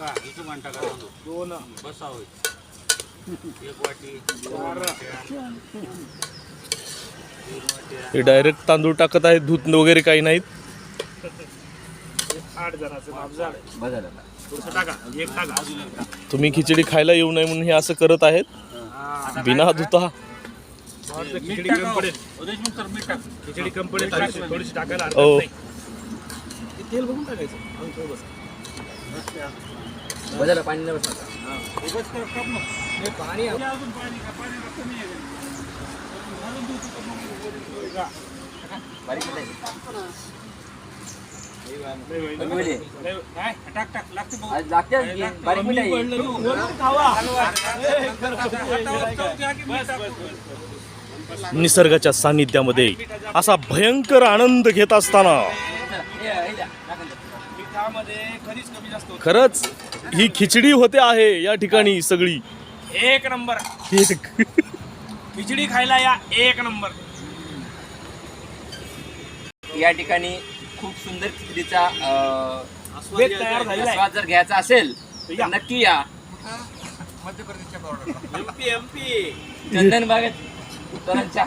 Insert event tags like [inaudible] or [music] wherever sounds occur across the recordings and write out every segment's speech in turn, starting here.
टाका तांदूळ. दोन. बसावं. एक वाटी हे डायरेक्ट तांदूळ टाकत आहेत धूत वगैरे काही नाहीत. आठ जणांचं माप झालं. बस झालं आता. थोडंसं टाका एक टाका. तुम्ही खिचडी खायला येऊ नये म्हणून हे असं करत आहेत. हा. बिना धुता खिचडी कमी पडेल हो. देशमुख सर मीठ टाक. खिचडी कमी पडेल थोडीशी टाकायला हरकत हो. नाही. ते तेल बघून टाकायचं. अजून थोडं बस. पाणी नाही बसणार. हे. हे पाणी अजून. निसर्गाच्या सानिध्यामध्ये असा भयंकर आनंद घेत असताना खरीच कमी जास्त होतं. खरंच ही खिचडी होते आहे या ठिकाणी सगळी. एक नंबर. एक. खिचडी खायला या एक नंबर. या ठिकाणी खूप सुंदर खिचडीचा अं, बेत तयार झालेला आहे. स्वाद जर घ्यायचा असेल तर तर या. नक्की या. एमपी एमपी चंदन बागेत तोरणच्या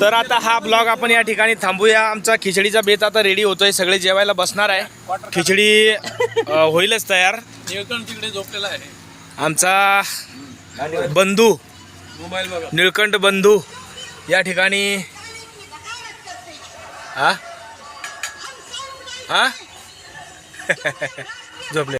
तर आता हा ब्लॉग आपण या ठिकाणी थांबूया. आमचा खिचडीचा बेत आता रेडी होतोय. सगळे जेवायला बसणार आहे. खिचडी होईलच तयार. तिकडे झोपलेला आहे. आमचा बंधू निळकंठ बंधू या ठिकाणी हा हा [laughs] झोपले.